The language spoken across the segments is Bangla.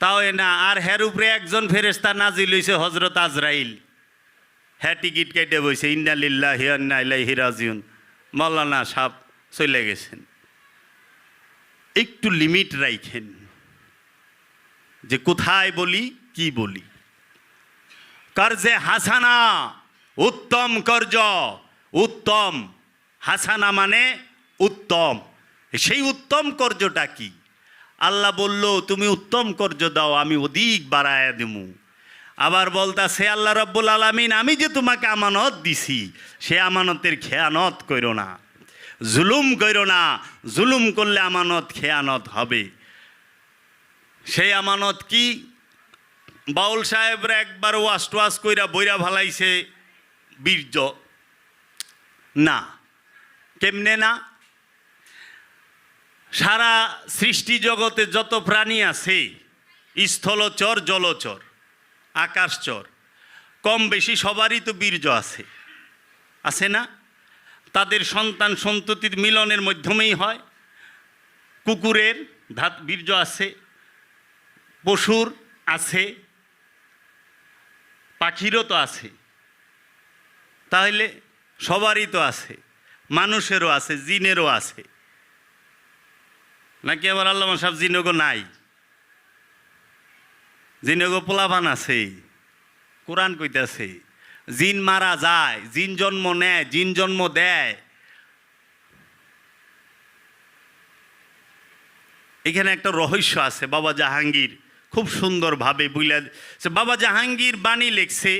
তাও না, আর হের উপরে একজন ফেরেস্তা নাজিল হইছে হজরত আজরাইল। হ্যাঁ টিকিট কেটে বইছে ইন্দালিল্লাহ হিয়ান্নাইলাহি রাজিউন। মৌলানা সাপ চলে গেছেন। একটু লিমিট রাইখেন যে কোথায় বলি, কি বলি। কর্জে হাসানা, উত্তম কর্জ উত্তম, হাসানা মানে উত্তম। সেই উত্তম কর্যটা কি? আল্লাহ বলল, তুমি উত্তম কর্য দাও, আমি অধিক বাড়ায় দেবো আবার বলতা সে আল্লাহ রব্বুল আলমিন, আমি যে তোমাকে আমানত দিছি, সে আমানতের খেয়ানত করো না। জুলুম করো না, জুলুম করলে আমানত খেয়ানত হবে। সেই আমানত কি? বাউল সাহেবরা একবার ওয়াশ টোয়াশ কইরা বইরা ভালাইছে, বীর্য। না। কেমনে না? সারা সৃষ্টি জগতে যত প্রাণী আছে স্থলচর জলচর আকাশচর কম বেশি সবারই তো বীর্য আছে। আছে না? তাদের সন্তান সন্ততির মিলনের মাধ্যমেই হয়। কুকুরের ধাত বীর্য আছে, পশুর আছে, পাখিরও তো আছে। তাহলে সবারই তো আছে, মানুষেরও আছে, জিনেরও আছে। নাকি আবার আল্লাহ সাহেব জিনগো নাই? জিনগো পোলাভান আছে, কোরআন কইতাছে, জিন মারা যায়, জিন জন্ম নেয়, জিন জন্ম দেয়। এখানে একটা রহস্য আছে, বাবা জাহাঙ্গীর। খুব সুন্দরভাবে বুঝলে সে বাবা জাহাঙ্গীর বাণী লিখছে,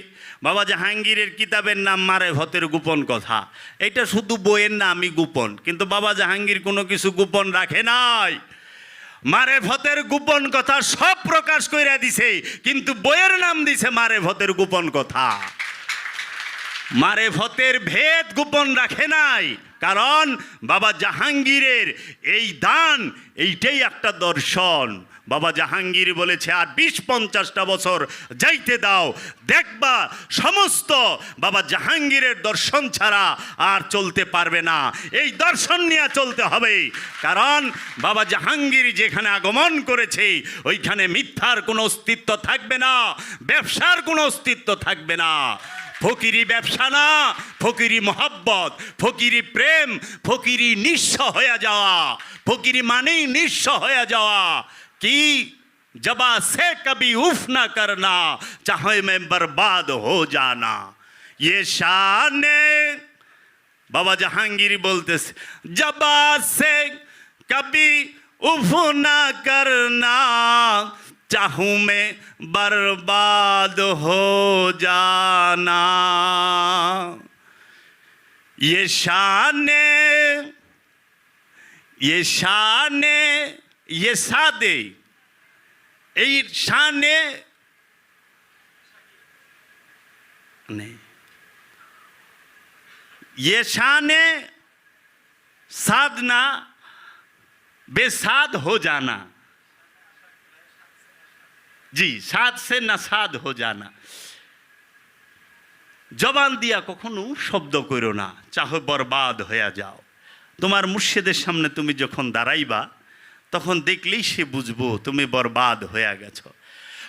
বাবা জাহাঙ্গীরের কিতাবের নাম মারে ভতের গোপন কথা। এটা শুধু বইয়ের নামই গোপন, কিন্তু বাবা জাহাঙ্গীর কোনো কিছু গোপন রাখে নাই। মারে ভতের গোপন কথা সব প্রকাশ কইরা দিছে, কিন্তু বইয়ের নাম দিছে মারে ভতের গোপন কথা। মারে ভতের ভেদ গোপন রাখে নাই, কারণ বাবা জাহাঙ্গীরের এই দান, এইটাই একটা দর্শন। বাবা জাহাঙ্গীর বলেছে, আর বিশ পঞ্চাশটা বছর যাইতে দাও, দেখবা সমস্ত বাবা জাহাঙ্গীরের দর্শন ছাড়া আর চলতে পারবে না। এই দর্শন নিয়ে চলতে হবে। কারণ বাবা জাহাঙ্গীর যেখানে আগমন করেছে, ওইখানে মিথ্যার কোনো অস্তিত্ব থাকবে না, ব্যবসার কোনো অস্তিত্ব থাকবে না। ফকিরি ব্যবসা না, ফকিরি মহাব্বত, ফকিরি প্রেম, ফকিরি নিঃস্ব হয়ে যাওয়া। ফকিরি মানেই নিঃস্ব হয়ে যাওয়া। कि जबा से कभी उफ ना करना चाहे मैं बर्बाद हो जाना। ये शान बाबा जहांगीर बोलते से, जबा से कभी उफ ना करना चाहू मैं बर्बाद हो जाना। ये शान ये शान ये सादे এই শানে नहीं ये शाने साधना बेसाद हो जाना জি সাদ সে না সাদ হো জানা জবান দিয়া কখনো শব্দ করো না চাহ বরবাদ হয়ে যাও তোমার মুর্শিদের সামনে তুমি যখন দাঁড়াইবা তখন দেখলেই সে বুঝব তুমি বরবাদ হয়ে গেছ।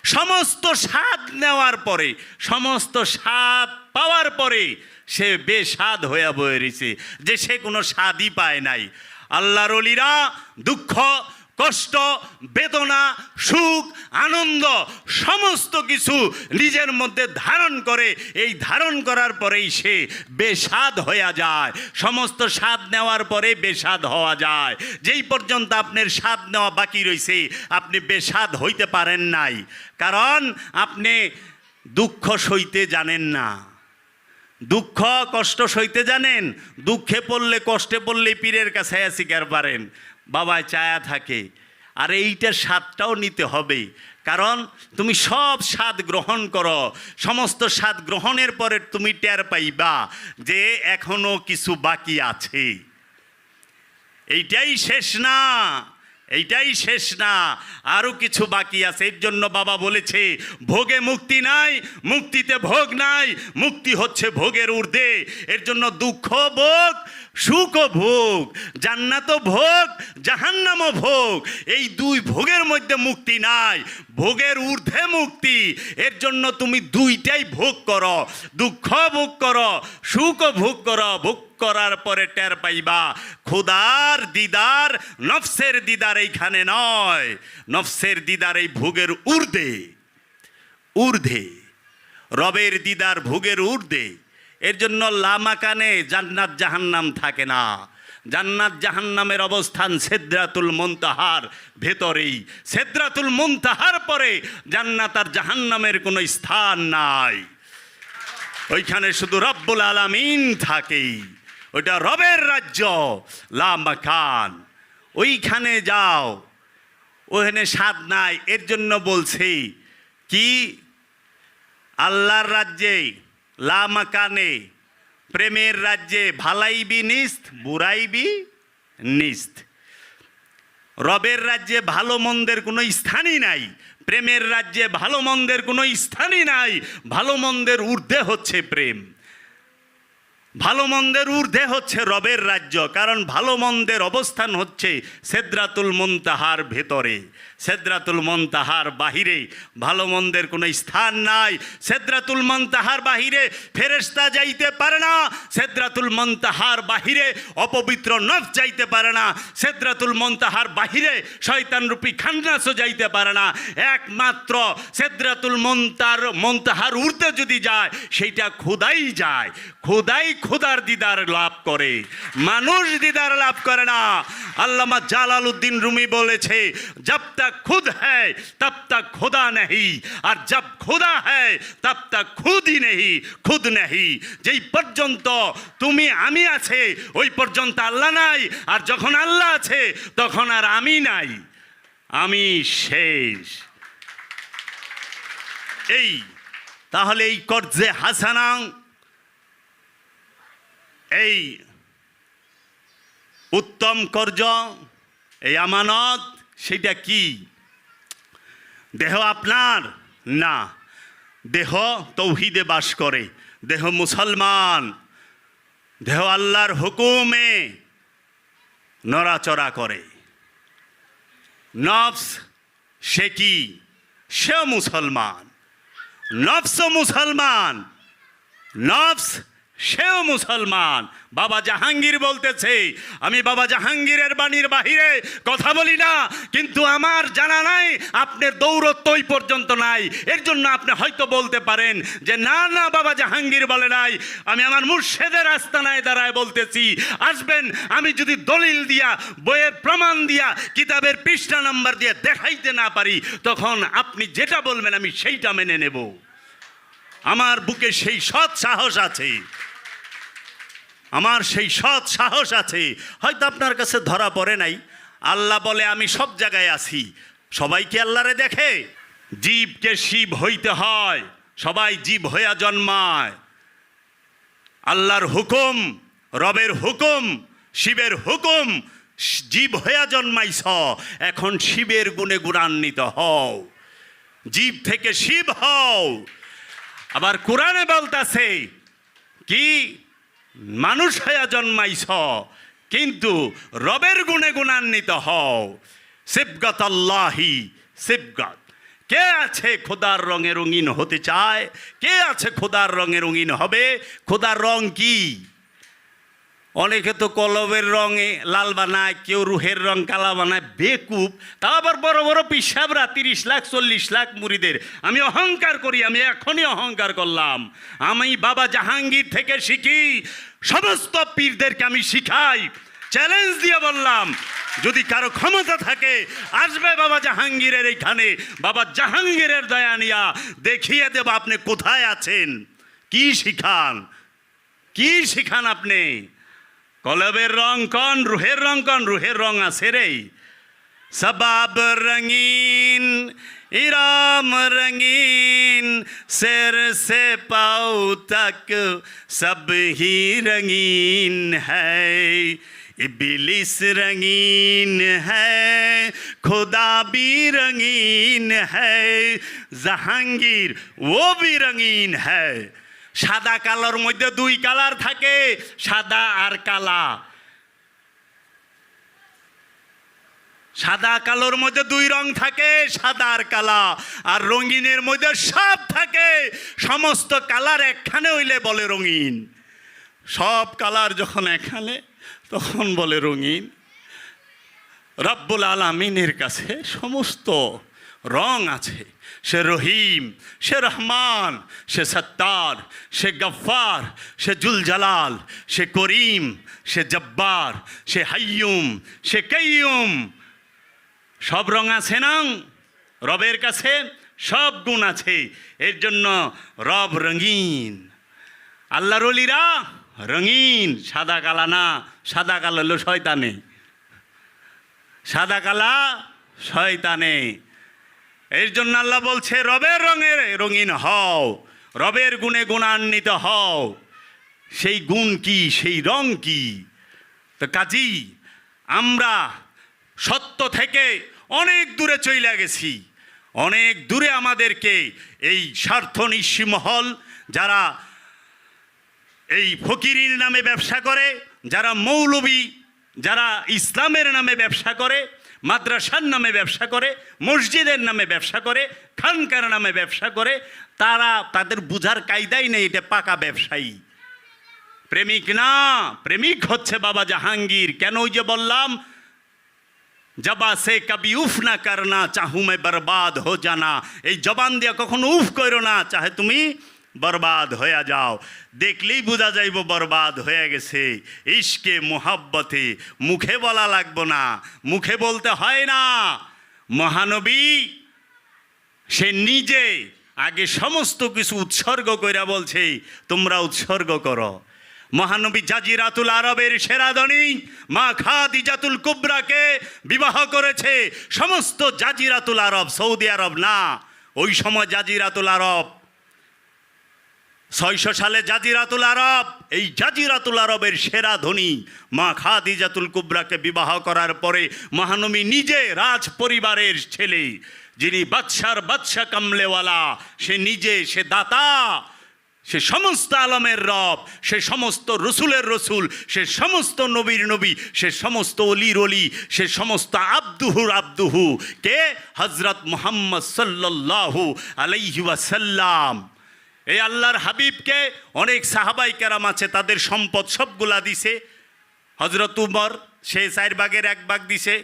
সমস্ত স্বাদ নেওয়ার পরে, সমস্ত স্বাদ পাওয়ার পরে সে বেস্বাদ হয়ে বয়ে রয়েছে যে সে কোনো স্বাদই পায় নাই। আল্লাহর অলিরা দুঃখ কষ্ট, বেদনা, সুখ, আনন্দ, সমস্ত কিছু নিজের মধ্যে ধারণ করে, এই ধারণ করার পরেই সে বেস্বাদ হয়ে যায়। সমস্ত স্বাদ নেওয়ার পরে বেস্বাদ হওয়া যায়। যেই পর্যন্ত আপনার স্বাদ নেওয়া বাকি রয়েছে আপনি বেস্বাদ হইতে পারেন নাই। কারণ আপনি দুঃখ সইতে জানেন না। দুঃখ, কষ্ট সইতে জানেন, দুঃখে পড়লে, কষ্টে পড়লে পীরের কাছে শিকার পারেন? বাবায় চায়া থাকে। আর এইটার স্বাদটাও নিতে হবে। কারণ তুমি সব স্বাদ গ্রহণ করো। সমস্ত স্বাদ গ্রহণের পরে তুমি টের পাইবা যে এখনও কিছু বাকি আছে। এইটাই শেষ না। এইটাই শেষ না। আরও কিছু বাকি আছে। এর জন্য বাবা বলেছে, ভোগে মুক্তি নাই, মুক্তিতে ভোগ নাই, মুক্তি হচ্ছে ভোগের ঊর্ধ্বে। এর জন্য দুঃখ ভোগ সুখ ভোগ জান্নাত ভোগ, জাহান্নামও ভোগ। এই দুই ভোগের মধ্যে মুক্তি নাই। ভোগের ঊর্ধ্বে মুক্তি। এর জন্য তুমি দুইটাই ভোগ করো। দুঃখ ভোগ করো সুখ ভোগ করো, ভোগ করার পরে টের পাইবা, খোদার দিদার নফসের দিদার এইখানে নয়। নফসের দিদার এই ভোগের ঊর্ধ্বে ঊর্ধ্বে। রবের দিদার ভোগের ঊর্ধ্বে। এর জন্য লামাকানে জান্নাত জাহান্নাম থাকে না। জান্নাত জাহান্নামের অবস্থান সেদ্রাতুল মন্তাহার ভেতরেই। সেদ্রাতুল মন্তাহার পরে জান্নাত আর জাহান্নামের কোনো স্থান নাই। ওইখানে শুধু রব্বুল আলামিন থাকেই। ওইটা রবের রাজ্য লামাকান ওইখানে যাও ওখানে স্বাদ নাই, এর জন্য বলছি, কি? আল্লাহর রাজ্যে লামাকানে প্রেমের রাজ্যে ভালাইবি নিস্ত, বুড়াইবি নিস্ত। রবের রাজ্যে ভালো মন্দের কোনো স্থানই নাই, প্রেমের রাজ্যে ভালো মন্দের কোনো স্থানই নাই, ভালো মন্দের ঊর্ধ্বে হচ্ছে প্রেম। ভালো মন্দের ঊর্ধ্বে হচ্ছে রবের রাজ্য, কারণ ভালো মন্দের অবস্থান হচ্ছে সেদ্রাতুল মন্তাহার ভেতরে। সেদ্রাতুল মন্তাহার বাহিরে। ভালো মন্দের কোনো স্থান নাই। সেদ্রাতুল মন্তাহার বাহিরে ফেরেস্তা যাইতে পারে না। সেদ্রাতুল মন্তাহার বাহিরে অপবিত্র নফ যাইতে পারে না। সেদ্রাতুল মন্তাহার বাহিরে শয়তান রূপী খান্নাসও যাইতে পারে না। একমাত্র সেদ্রাতুল মন্তার, মন্তাহার উর্ধে যদি যায়, সেইটা খোদাই যায়। খোদাই খোদার দিদার লাভ করে। মানুষ দিদার লাভ করে না। আল্লামা জালাল উদ্দিন রুমি বলেছে, জব তক খুদ হ্যায়, তব তক খোদা নেই আর জব খোদা হ্যায়, তব তক খুদ ই নেই খুদ নেই যেই পর্যন্ত তুমি আমি আছে, ওই পর্যন্ত আল্লাহ নাই। আর যখন আল্লাহ আছে, তখন আর আমি নাই। আমি শেষ। এই, তাহলে এই কর্জে হাসানাং এই উত্তম কর্য, এই আমানত, সেটা কি? দেহ আপনার? না। দেহ তৌহিদে বাস করে। দেহ মুসলমান। দেহ আল্লাহর হুকুমে নড়াচড়া করে। নফস, সে কি? সেও মুসলমান। নফস মুসলমান। নফস সেও মুসলমান। বাবা জাহাঙ্গীর বলতেছে, আমি বাবা জাহাঙ্গীরের বাণীর বাহিরে কথা বলি না, কিন্তু আমার জানা নাই, আপনার দৌরত্ব ওই পর্যন্ত নাই। এর জন্য আপনি হয়তো বলতে পারেন যে, না না, বাবা জাহাঙ্গীর বলে নাই। আমি আমার মুর্শেদের আস্তানায় দাঁড়ায় বলতেছি, আসবেন, আমি যদি দলিল দিয়া, বইয়ের প্রমাণ দিয়া, কিতাবের পৃষ্ঠা নাম্বার দিয়ে দেখাইতে না পারি, তখন আপনি যেটা বলবেন, আমি সেইটা মেনে নেব। আমার বুকে সেই সৎ সাহস আছে। আমার সেই সৎ সাহস আছে। হয়তো আপনার কাছে ধরা পড়ে নাই। আল্লাহ বলে, আমি সব জায়গায় আছি। সবাই কি আল্লাহরে দেখে? জীবকে শিব হইতে হয়। সবাই জীব হইয়া জন্মায়। আল্লাহর হুকুম, রবের হুকুম, শিবের হুকুম, জীব হইয়া জন্মাইছ। এখন শিবের গুণে গুণান্বিত হও। জীব থেকে শিব হও। আবার কোরআনে বলতাছে, কি মানুষ হয়ে জন্মাইছ, কিন্তু রবের গুণে গুণান্বিত হও। শিবগত আল্লাহি শিবগত কে আছে খোদার রঙে রঙিন হতে চায়? কে আছে খোদার রঙে রঙিন হবে? খোদার রং কি? অনেকে তো কলবের রঙে লাল বানায়, কেউ রুহের রং কালা বানায়, বেকুব। তা আবার বড় বড় পিসাবরা, তিরিশ লাখ, চল্লিশ লাখ মুড়িদের। আমি অহংকার করি, আমি এখনই অহংকার করলাম। আমি বাবা জাহাঙ্গীর থেকে শিখি, সমস্ত পীরদেরকে আমি শিখাই। চ্যালেঞ্জ দিয়ে বললাম, যদি কারও ক্ষমতা থাকে, আসবে বাবা জাহাঙ্গীরের এইখানে। বাবা জাহাঙ্গীরের দয়া নিয়া দেখিয়ে দেব আপনি কোথায় আছেন। কি শিখান? কি শিখান আপনি? কলবের রং কন রুহের রং কন রুহের রং আছে রে সবাব রঙিন ইরাম রঙিন सिर से पाँव तक सब ही रंगीन है इबलिस रंगीन है खुदा भी रंगीन है জাহাঙ্গীর ও भी রঙিন है সাদা কালোর মধ্যে দুই কালার থাকে, সাদা আর কালা। সাদা কালোর মধ্যে দুই রং থাকে, সাদা আর কালা। আর রঙিনের মধ্যে সব থাকে, সমস্ত কালার একখানে হইলে বলে রঙিন। সব কালার যখন এখানে তখন বলে রঙিন। রব্বুল আলমিনের কাছে সমস্ত রং আছে। সে রহিম, সে রহমান, সে সত্তার, সে গফ্ফার, সে জুল জালাল সে করিম, সে জব্বার, সে হাইয়ুম, সে কাইয়ুম। সব রং আছে না? রবের কাছে সব গুণ আছে। এর জন্য রব রঙিন। আল্লাহর অলিরা রঙিন। সাদা কালা না, সাদা কালো হলো শয়তানে। সাদা কালা শয়তানে। এর জন্য আল্লাহ বলছে, রবের রঙের রঙিন হও, রবের গুণে গুণান্বিত হও। সেই গুণ কি, সেই রং কি? তো কাজী, আমরা সত্য থেকে অনেক দূরে চলে গেছি। অনেক দূরে আমাদেরকে এই স্বার্থ নিঃসীমহল যারা এই ফকিরির নামে ব্যবসা করে, যারা মৌলবী, যারা ইসলামের নামে ব্যবসা করে মাদ্রাসার নামে ব্যবসা করে, মসজিদের নামে ব্যবসা করে, খানকার নামে ব্যবসা করে, তারা তাদের বুঝার কায়দাই নেই, এটা পাকা ব্যবসায়ী। প্রেমিক না, প্রেমিক হচ্ছে বাবা জাহাঙ্গীর। কেন ওই যে বললাম? জবা সে কবি উফ না করনা চাহু মে বরবাদ হো জানা। এই জবান দিয়ে কখনো উফ করো না, চাহে তুমি বরবাদ হয়ে যাও। দেখলেই বোঝা যাইব বরবাদ হয়ে গেছে। ইশকে, মোহাব্বতে, মুখে বলা লাগবো না। মুখে বলতে হয় না। মহানবী, সে নিজে আগে সমস্ত কিছু উৎসর্গ কইরা বলছে, তোমরা উৎসর্গ করো। মহানবী জাজিরাতুল আরবের সেরাদনী মা খাদিজাতুল কুবরাকে বিবাহ করেছে। সমস্ত জাজিরাতুল আরব, সৌদি আরব না, ওই সময় জাজিরাতুল আরব ছয়শো সালে জাজিরাতুল আরব, এই জাজিরাতুল আরবের সেরা ধনী মা খাদিজাতুল কুবরাকে বিবাহ করার পরে মহানবী নিজে রাজ পরিবারের ছেলে, যিনি বাদশার বাদশা কামলেওয়ালা, সে নিজে, সে দাতা, সে সমস্ত আলমের রব, সে সমস্ত রসুলের রসুল, সে সমস্ত নবীর নবী, সে সমস্ত অলির অলি, সে সমস্ত আব্দুহুর আব্দুহু, কে? হজরত মোহাম্মদ সাল্লাল্লাহু আলাইহি ওয়াসাল্লাম। এই আল্লাহর হাবিবকে অনেক সাহাবাই কেরাম আছে, তাদের সম্পদ সবগুলা দিছে। হজরত উমর, সে চার বাগের এক বাগ দিছে।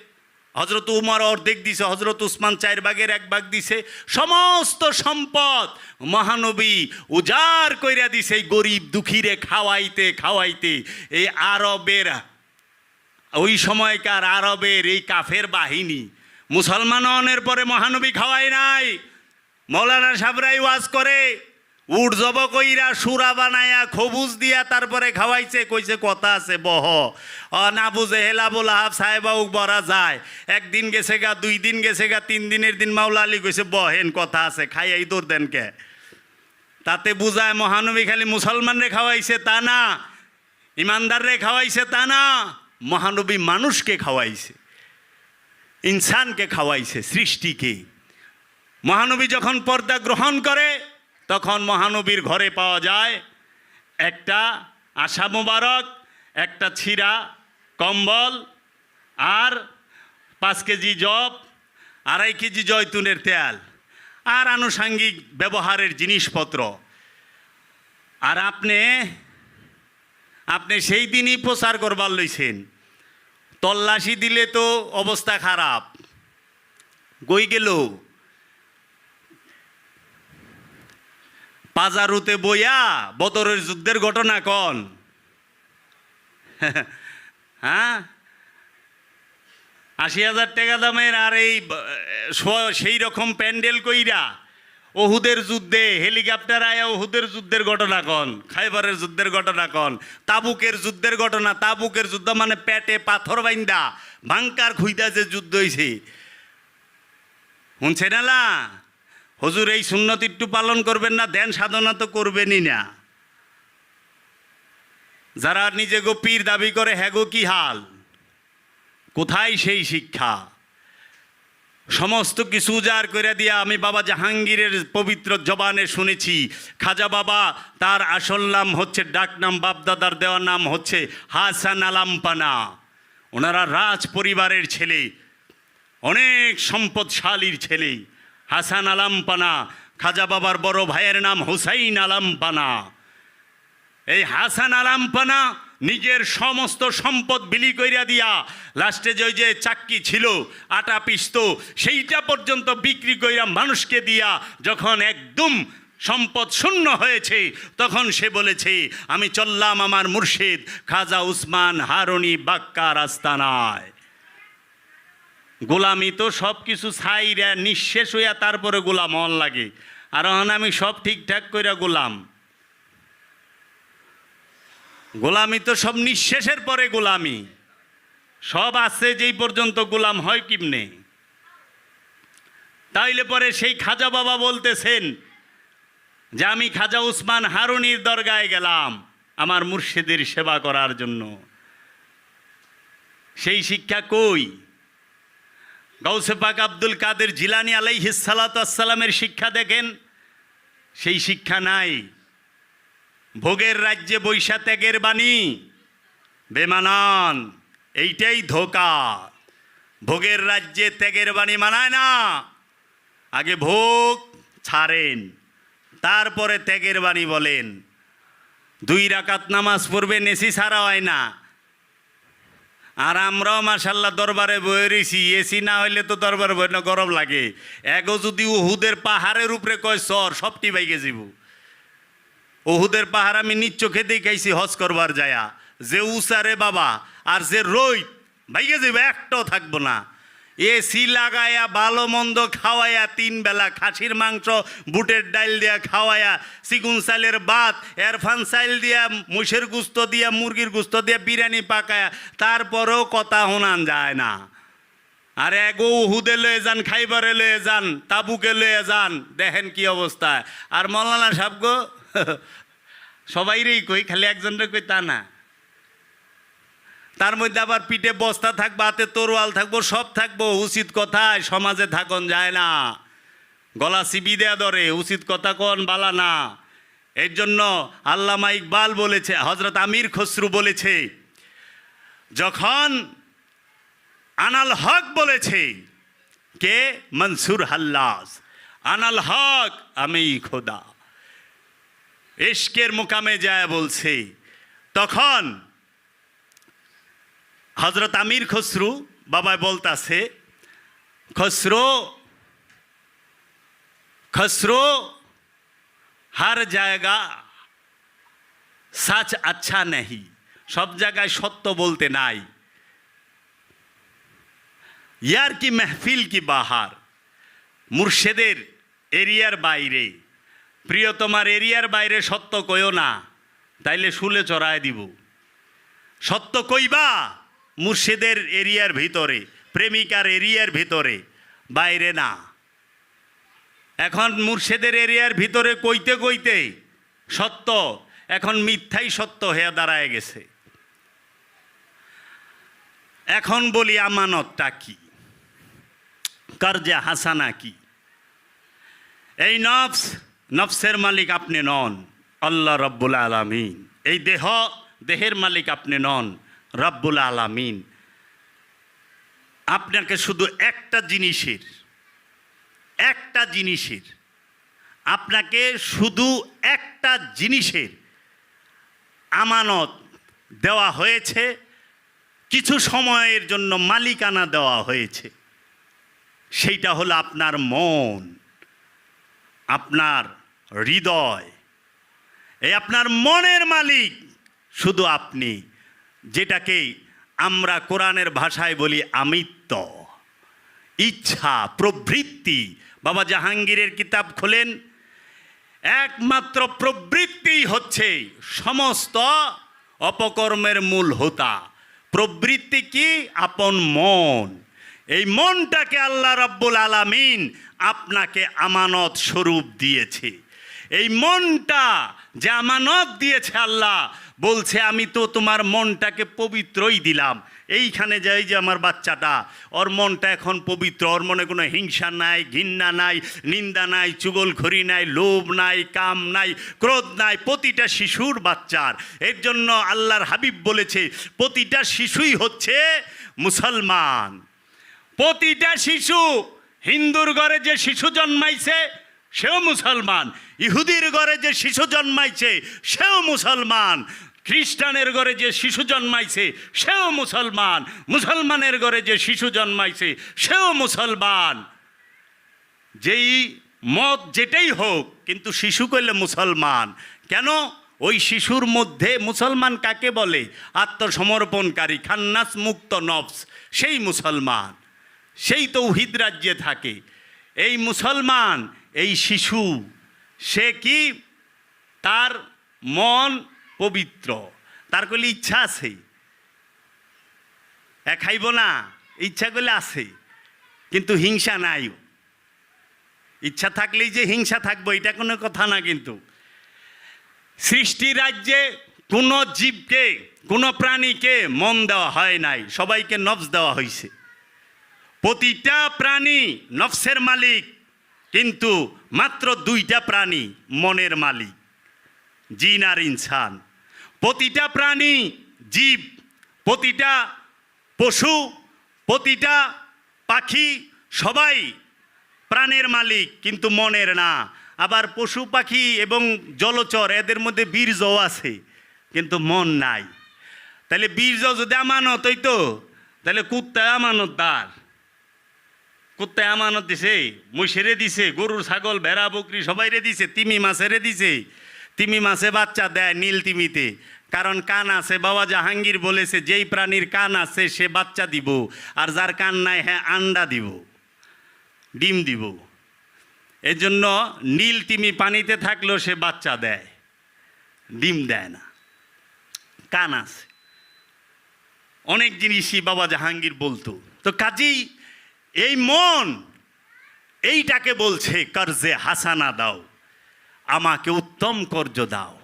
হজরত উমর অর্ধেক দিছে হজরত উসমান চার বাগের এক বাগ দিছে। সমস্ত সম্পদ মহানবী উজাড় কইরা দিছে এই গরিব দুঃখীরে খাওয়াইতে খাওয়াইতে। এই আরবের, ওই সময়কার আরবের এই কাফের বাহিনী মুসলমান হনের পরে মহানবী খাওয়াই নাই। মৌলানা সাবরাই ওয়াজ করে উঠ জব কইরা সুরা বানায়া, খবুজ দিয়া তারপরে খাওয়াইছে, কইছে, কথা আছে, বহ। না বুঝে, হেলা বোলা হাফ সাহেবাউ বরা যায়। একদিন গেছে গা, দুই দিন গেছে গা, তিন দিনের দিন মাওলা আলী কইছে বহেন কথা আছে খাইয়াই দৌড় দেন কে? তাতে বুঝায়, মহানবী খালি মুসলমানরে খাওয়াইছে তা না, ইমানদাররে খাওয়াইছে তা না, মহানবী মানুষকে খাওয়াইছে, ইনসানকে খাওয়াইছে, সৃষ্টিকে। মহানবী যখন পর্দা গ্রহণ করে তখন মহানবীর ঘরে পাওয়া যায় একটা আশা মুবারক, একটা ছিঁড়া কম্বল আর পাঁচ কেজি জব, আড়াই কেজি জয়তুনের তেল আর আনুষাঙ্গিক ব্যবহারের জিনিসপত্র। আর আপনি আপনি সেই দিনই প্রচার করবার লইছেন। তল্লাশি দিলে তো অবস্থা খারাপ। গই গেল। পাজারুতে বইয়া বদরের যুদ্ধের ঘটনা কন। হ্যাঁ? আশি হাজার টাকা দামের আর এই সেই রকম প্যান্ডেল কইরা ওহুদের যুদ্ধে, হেলিকপ্টার আয়া ওহুদের যুদ্ধের ঘটনা কন, খাইবারের যুদ্ধের ঘটনা কন, তাবুকের যুদ্ধের ঘটনা, তাবুকের যুদ্ধ মানে পেটে পাথর বাইন্দা, ভাঙ্কার খুইদা যে যুদ্ধ হয়েছে শুনছে না হজুর, এই সুন্নত একটু পালন করবেন না ধ্যান সাধনা তো করবেনই না। যারা নিজে গোপীর দাবি করে হ্যাগো কি হাল? কোথায় সেই শিক্ষা? সমস্ত কিছু উজাড় করে দিয়া আমি বাবা জাহাঙ্গীরের পবিত্র জবানে শুনেছি। খাজা বাবা, তার আসল নাম হচ্ছে, ডাক নাম বাপদাদার দেওয়ার নাম হচ্ছে হাসান আলাম্পানা। ওনারা রাজ পরিবারের ছেলে, অনেক সম্পদশালীর ছেলে। হাসান আলাম্পানা, খাজা বাবার বড় ভাইয়ের নাম হুসাইন আলাম্পানা। এই হাসান আলাম্পানা নিজের সমস্ত সম্পদ বিলি কইরা দিয়া লাস্টে যে যে চাক্কি ছিল, আটা পিস্ত, সেইটা পর্যন্ত বিক্রি কইরা মানুষকে দিয়া যখন একদম সম্পদ শূন্য হয়েছে, তখন সে বলেছে, আমি চললাম আমার মুর্শিদ খাজা উসমান হারুনি বাক্কা রাস্তানায়। গোলামি তো সব কিছু ছাইরা নিঃশেষ হইয়া তারপরে গোলাম হন লাগে। আর এখন আমি সব ঠিকঠাক কইরা গোলাম। গোলামি তো সব নিঃশেষের পরে গোলামি। সব আছে যেই পর্যন্ত গোলাম হয় কিমনে। তাইলে পরে সেই খাজা বাবা বলতেছেন যে আমি খাজা উসমান হারুনির দরগায় গেলাম আমার মুর্শিদের সেবা করার জন্য। সেই শিক্ষা কই? গৌসে পাক আব্দুল কাদের জিলানি আলাইহিস সালামের শিক্ষা দেখেন, সেই শিক্ষা নাই। ভোগের রাজ্যে বৈশা ত্যাগের বাণী, বেমানান, এইটাই ধোকা। ভোগের রাজ্যে ত্যাগের বাণী মানায় না। আগে ভোগ ছাড়েন, তারপরে ত্যাগের বাণী বলেন। দুই রাকাত নামাজ পড়বেন এসি ছাড়া হয় না। আর আমরাও মাসাল্লাহ দরবারে বয়ে রয়েছি এসি না হইলে তো দরবারে বই না, গরম লাগে। এগো যদি উহুদের পাহাড়ের উপরে কয় সর সবটি বাইকে যাব ওহুদের পাহাড় আমি নিজ চোখে খাইছি হজ করবার যায়া। যে উসারে বাবা আর যে রই ভাইগে যাইব একটাও থাকব না। এসি লাগায়া ভালো মন্দ খাওয়ায়া, তিন বেলা খাসির মাংস, বুটের ডাল দিয়া খাওয়ায়া সিগুন চালের ভাত, এরফান চাইল দিয়া, মুষের গুস্ত দিয়া, মুরগির গুস্ত দিয়া বিরিয়ানি পাকায়া, তারপরেও কথা শোনান যায় না। আর এগো হুদে লয়ে যান, খাইবারে লয়ে যান, তাবুকে লয়ে যান, দেখেন কি অবস্থা। আর মৌলানা সাহেব গো, সবাইরেই কই, খালি একজনরে কই তা না। তার মধ্যে আবার পিঠে বস্তা থাকব, হাতে তরোয়াল থাকব, সব থাকব, উচিত কথায় সমাজে থাকন যায় না। গলা সিবি দেয়া ধরে, উচিত কথা কন বালা না। এর জন্য আল্লামা ইকবাল বলেছে হজরত আমির খসরু বলেছে, যখন আনাল হক বলেছে, কে? মনসুর হাল্লাস আনাল হক, আমি খোদা। ইশকের মোকামে যায় বলছে, তখন হজরত আমির খসরু বাবায় বলতাছে, খসরো খসরো, হার জায়গা সাচ আচ্ছা নেহি, সব জায়গায় সত্য বলতে নাই। ইয়ার কি মেহফিল কি বাহার? মুর্শেদের এরিয়ার বাইরে। প্রিয় তোমার এরিয়ার বাইরে সত্য কইও না, তাইলে শুলে চড়ায় দিব। সত্য কইবা? মুর্শিদের এরিয়ার ভিতরে, প্রেমিকার এরিয়ার ভিতরে, বাইরে না। এখন মুর্শিদের এরিয়ার ভিতরে কইতে কইতে সত্য, এখন মিথ্যাই সত্য হয়ে দাঁড়ায় গেছে। এখন বলি আমানতটা কি? কার্যা হাসানা কি? এই নফস, নফসের মালিক আপনি নন, আল্লাহ রব্বুল আলামিন। এই দেহ, দেহের মালিক আপনি নন। রব্বুল আলামিন। আপনাকে শুধু একটা জিনিসের একটা জিনিসের, আপনাকে শুধু একটা জিনিসের আমানত দেওয়া হয়েছে, কিছু সময়ের জন্য মালিকানা দেওয়া হয়েছে। সেইটা হলো আপনার মন, আপনার হৃদয়। এই আপনার মনের মালিক শুধু আপনি। যেটাকে আমরা কোরআনের ভাষায় বলি আমিত্ব। ইচ্ছা, প্রবৃত্তি। বাবা জাহাঙ্গীরের কিতাব খোলেন, একমাত্র প্রবৃত্তি হচ্ছে সমস্ত অপকর্মের মূল হোতা। প্রবৃত্তি কি? আপন মন। এই মনটাকে আল্লাহ রাব্বুল আলামিন আপনাকে আমানত স্বরূপ দিয়েছে। এই মনটা যে আমানত দিয়েছে আল্লাহ। বলছে, আমি তো তোমার মনটাকে পবিত্রই দিলাম। এইখানে যাই যে আমার বাচ্চাটা। ওর মনটা এখন পবিত্র। ওর মনে কোনো হিংসা নাই, ঘৃণা নাই, নিন্দা নাই, চুগলখড়ি নাই, লোভ নাই, কাম নাই, ক্রোধ নাই। প্রতিটা শিশুর বাচ্চার। এর জন্য আল্লাহর হাবিব বলেছে, প্রতিটা শিশুই হচ্ছে মুসলমান। প্রতিটা শিশু, হিন্দুর ঘরে যে শিশু জন্মাইছে সেও মুসলমান। ইহুদির ঘরে যে শিশু জন্মাইছে, সেও মুসলমান। খ্রিস্টানের ঘরে যে শিশু জন্মাইছে, সেও মুসলমান। মুসলমানের ঘরে যে শিশু জন্মাইছে, সেও মুসলমান। যেই মত যেটাই হোক, কিন্তু শিশু করলে মুসলমান। কেন? ওই শিশুর মধ্যে মুসলমান কাকে বলে? আত্মসমর্পণকারী খান্নাস মুক্ত নফস, সেই মুসলমান। সেই তৌহিদ রাজ্যে থাকে। এই মুসলমান এই শিশু, সে কি? তার মন পবিত্র। তার করলে ইচ্ছা আছে। খাইব না, ইচ্ছা করলে আছে, কিন্তু হিংসা নাই। ইচ্ছা থাকলেই যে হিংসা থাকব, এটা কোনো কথা না কিন্তু। সৃষ্টি রাজ্যে কোনো জীবকে, কোনো প্রাণীকে মন দেওয়া হয় নাই, সবাইকে নফস দেওয়া হয়েছে প্রতিটা প্রাণী নফসের মালিক কিন্তু মাত্র দুইটা প্রাণী মনের মালিক, জিন আর ইনসান। প্রতিটা প্রাণী জীব, প্রতিটা পশু, প্রতিটা পাখি সবাই প্রাণের মালিক, কিন্তু মনের না। আবার পশু, পাখি এবং জলচর, এদের মধ্যে বীর্য আছে, কিন্তু মন নাই। তাহলে বীর্য যদি আমানত হইতো তাহলে কুত্তায় আমানতদার। কুত্তায় আমানত দিছে, মহিষেরে দিছে, গরুর, ছাগল, ভেড়া, বকরি সবাই রে দিছে, তিমি মাছেরে দিছে। তিমি মাছে বাচ্চা দেয় নীল তিমিতে। কারণ কান আছে, বাবা জাহাঙ্গীর বলেছে, যেই প্রাণীর কান আছে, সে বাচ্চা দিব, আর যার কান নাই হ্যাঁ আন্ডা দিব, ডিম দিব। এর জন্য নীল তিমি পানিতে থাকলেও সে বাচ্চা দেয়, ডিম দেয় না। কান আছে। অনেক জিনিসই বাবা জাহাঙ্গীর বলতো। তো কাজেই এই মন এইটাকে বলছে কর্জে হাসানা দাও আমাকে উত্তম কর্য দাও।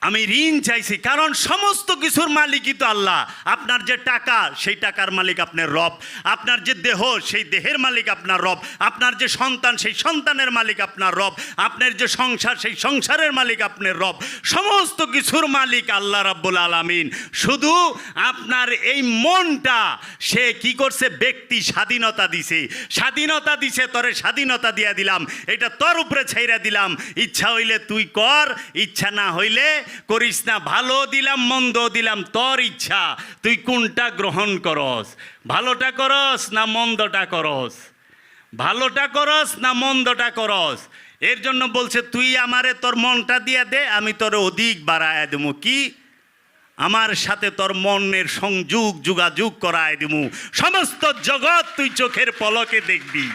আমি ঋণ চাইছি, কারণ সমস্ত কিছুর মালিকই তো আল্লাহ। আপনার যে টাকা, সেই টাকার মালিক আপনার রব। আপনার যে দেহ, সেই দেহের মালিক আপনার রব। আপনার যে সন্তান, সেই সন্তানের মালিক আপনার রব। আপনার যে সংসার, সেই সংসারের মালিক আপনার রব। সমস্ত কিছুর মালিক আল্লাহ রাব্বুল আলামিন। শুধু আপনার এই মনটা, সে কি করছে? ব্যক্তি স্বাধীনতা দিছে। স্বাধীনতা দিছে, তরে স্বাধীনতা দিয়া দিলাম। এটা তোর উপরে ছেড়ে দিলাম। ইচ্ছা হইলে তুই কর, ইচ্ছা না হইলে করিস না, ভালো দিলাম, মন্দ দিলাম, তোর ইচ্ছা, তুই কোনটা গ্রহণ করস? ভালোটা করস না মন্দটা করস? ভালোটা করস না মন্দটা করস? এর জন্য বলছে, তুই আমারে তোর মনটা দিয়া দে, আমি তোর অধিক বাড়ায় দেবো কি? আমার সাথে তোর মনের সংযোগ, যোগাযোগ করায় দিমু। সমস্ত জগৎ তুই চোখের পলকে দেখবি।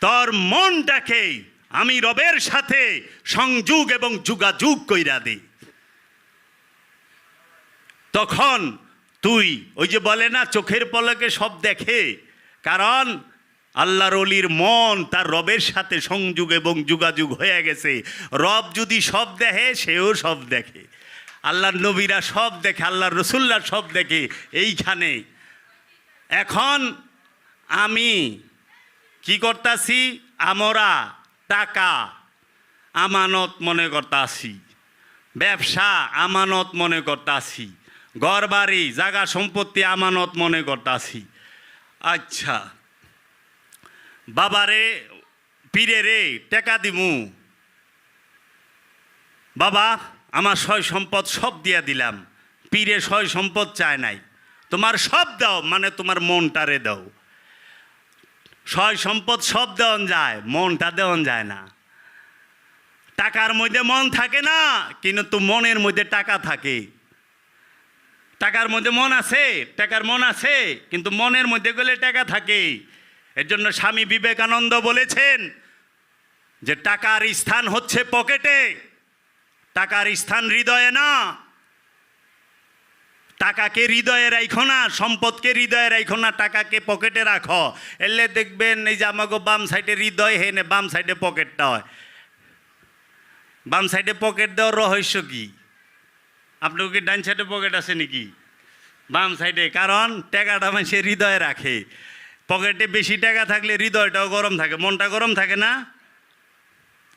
তোর মনটাকে আমি রবের সাথে সংযোগ এবং যোগাযোগ কইরা দে তখন তুই, ওই যে বলে না, চোখের পলকে সব দেখে, কারণ আল্লাহর অলির মন তার রবের সাথে সংযোগ এবং যোগাযোগ হয়ে গেছে। রব যদি সব দেখে, সেও সব দেখে। আল্লাহর নবীরা সব দেখে, আল্লাহর রসুল্লাহ সব দেখে, এইখানে। এখন আমি কি করতাছি? আমরা টাকা আমানত মনে করতাছি। ব্যবসা আমানত মনে করতাছি। ঘর বাড়ি জায়গা সম্পত্তি আমানত মনে করতাছি। আচ্ছা বাবারে পীরে রে টেকা দিমু। বাবা, আমার সয় সম্পদ সব দিয়া দিলাম। পীরে সয় সম্পদ চায় নাই। তোমার সব দাও মানে তোমার মনটারে দাও। সয় সম্পদ সব দেওয়ান যায়, মনটা দেওয়ান যায় না। টাকার মধ্যে মন থাকে না, কিন্তু মনের মধ্যে টাকা থাকে। টাকার মধ্যে মন আছে, টাকার মন আছে, কিন্তু মনের মধ্যে গেলে টাকা থাকে। এর জন্য স্বামী বিবেকানন্দ বলেছেন যে, টাকার স্থান হচ্ছে পকেটে, টাকার স্থান হৃদয়ে না। টাকাকে হৃদয়ে রাখো না, সম্পদকে হৃদয়ে রাখো না, টাকাকে পকেটে রাখো। এলে দেখবেন এই যে আমাকে বাম সাইডে হৃদয় হেনে বাম সাইডে পকেটটা হয়। বাম সাইডে পকেট দেওয়ার রহস্য কি? আপনার কি ডান সাইডে পকেট আছে নাকি? বাম সাইডে, কারণ টাকাটা মানুষের হৃদয়ে রাখে। পকেটে বেশি টাকা থাকলে হৃদয়টাও গরম থাকে, মনটা গরম থাকে না?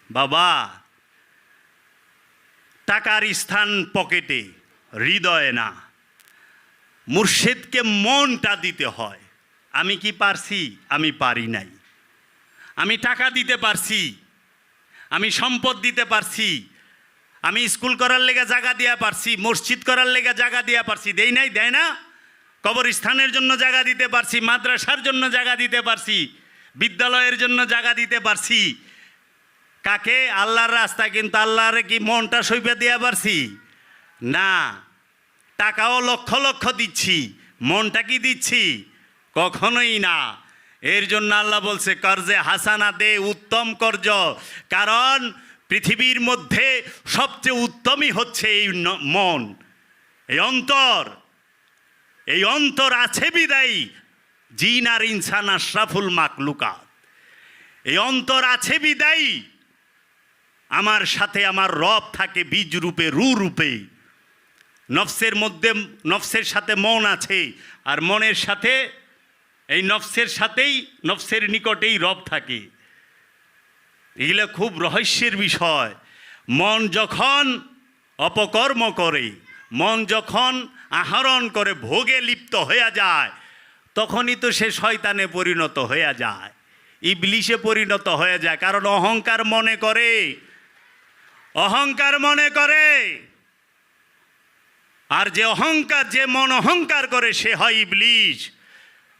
বাবা, টাকার স্থান পকেটে, হৃদয়ে না। মুর্শেদকে মনটা দিতে হয়। আমি কি পারছি? আমি পারি নাই। আমি টাকা দিতে পারছি। আমি সম্পদ দিতে পারছি। আমি স্কুল করার লেগে জায়গা দিয়া পারছি, মসজিদ করার লেগে জায়গা দিয়া পারছি। দেই নাই, দেয় না? কবরস্থানের জন্য জায়গা দিতে পারছি, মাদ্রাসার জন্য জায়গা দিতে পারছি, বিদ্যালয়ের জন্য জায়গা দিতে পারছি। কাকে? আল্লাহর রাস্তা কিন্তু আল্লাহরে কি মনটা সইপে দেওয়া পারছি? না। টাকাও লক্ষ লক্ষ দিচ্ছি। মনটা কি দিচ্ছি? কখনোই না। এর জন্য আল্লাহ বলছে কর্জে হাসানা দে, উত্তম কর্জ কারণ পৃথিবীর মধ্যে সবচেয়ে উত্তমই হচ্ছে এই মন। এই অন্তর। এই অন্তর আছে বিদায়ী। জিন আর ইনসান আশরাফুল মাকলুকাত এই অন্তর আছে বিদায়ী। আমার সাথে আমার রব থাকে বীজ রূপে, রু রূপে। নফসের মধ্যে, নফসের সাথে মন আছে, আর মনের সাথে, এই নফসের সাথেই, নফসের নিকটেই রব থাকে। এগুলো খুব রহস্যের বিষয়। মন যখন অপকর্ম করে, মন যখন আহরণ করে, ভোগে লিপ্ত হয়ে যায়, তখনই তো সে শয়তানে পরিণত হয়ে যায়। ইবলিশে পরিণত হয়ে যায়, কারণ অহংকার মনে করে। অহংকার মনে করে। আর যে অহংকার, যে মন অহংকার করে, সে হয় ইবলিশ।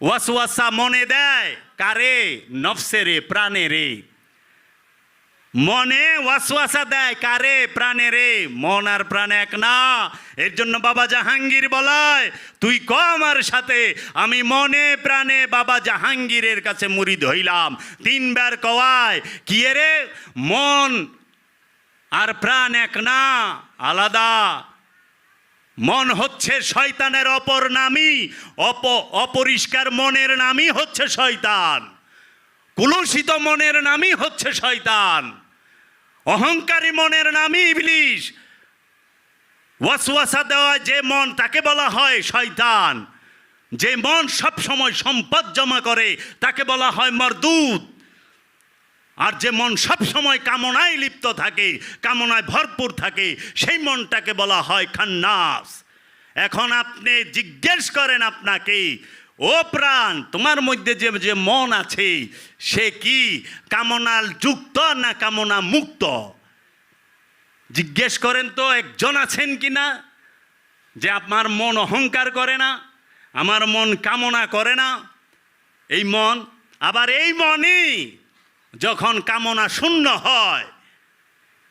ওয়াসওয়াসা মনে দেয়, কারে? নফসেরে প্রাণে রে। মনে ওয়াসওয়াসা দেয়, কারে? প্রাণে রে। মন আর প্রাণ এক না। এর জন্য বাবা জাহাঙ্গীর বলায়, তুই ক আমার সাথে। আমি মনে প্রাণে বাবা জাহাঙ্গীরের কাছে মুড়ি ধইলাম তিনবার কওয়ায়, কি রে? মন আর প্রাণ এক না, আলাদা। মন হচ্ছে শয়তানের অপর নামই, অপ, অপরিষ্কার মনের নামই হচ্ছে শয়তান। কুলসিত মনের নামই হচ্ছে শয়তান। অহংকারী মনের নামই ইবলিশ। ওয়াসওয়াসা দেওয়া যে মন, তাকে বলা হয় শয়তান। যে মন সব সময় সম্পদ জমা করে, তাকে বলা হয় মরদুদ আর যে মন সব সময় কামনায় লিপ্ত থাকে, কামনায় ভরপুর থাকে, সেই মনটাকে বলা হয় খান্নাস। এখন আপনি জিজ্ঞেস করেন আপনাকে, ও প্রাণ, তোমার মধ্যে যে যে মন আছে, সে কি কামনাল যুক্ত না কামনা মুক্ত? জিজ্ঞেস করেন তো, একজন আছেন কি না? যে আপনার মন অহংকার করে না, আমার মন কামনা করে না, এই মন আবার এই মনই যখন কামনা শূন্য হয়,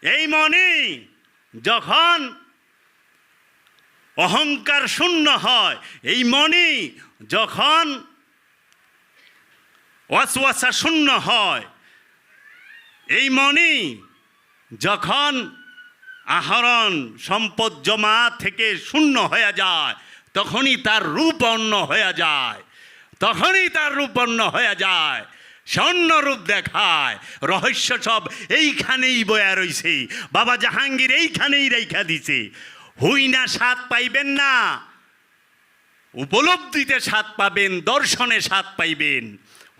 এই মনই যখন অহংকার শূন্য হয়, এই মনই যখন ওয়াসওয়াসা শূন্য হয়, এই মনই যখন আহরণ সম্পদ জমা থেকে শূন্য হয়ে যায়, তখনই তার রূপ অন্য হয়ে যায়, তখনই তার রূপ অন্য হয়ে যায়। স্বর্ণ রূপ দেখায়। রহস্য সব এইখানেই বয়া রয়েছে বাবা জাহাঙ্গীর এইখানেই রেখা দিছে। হুই না স্বাদ পাইবেন না। উপলব্ধিতে স্বাদ পাবেন, দর্শনে স্বাদ পাইবেন।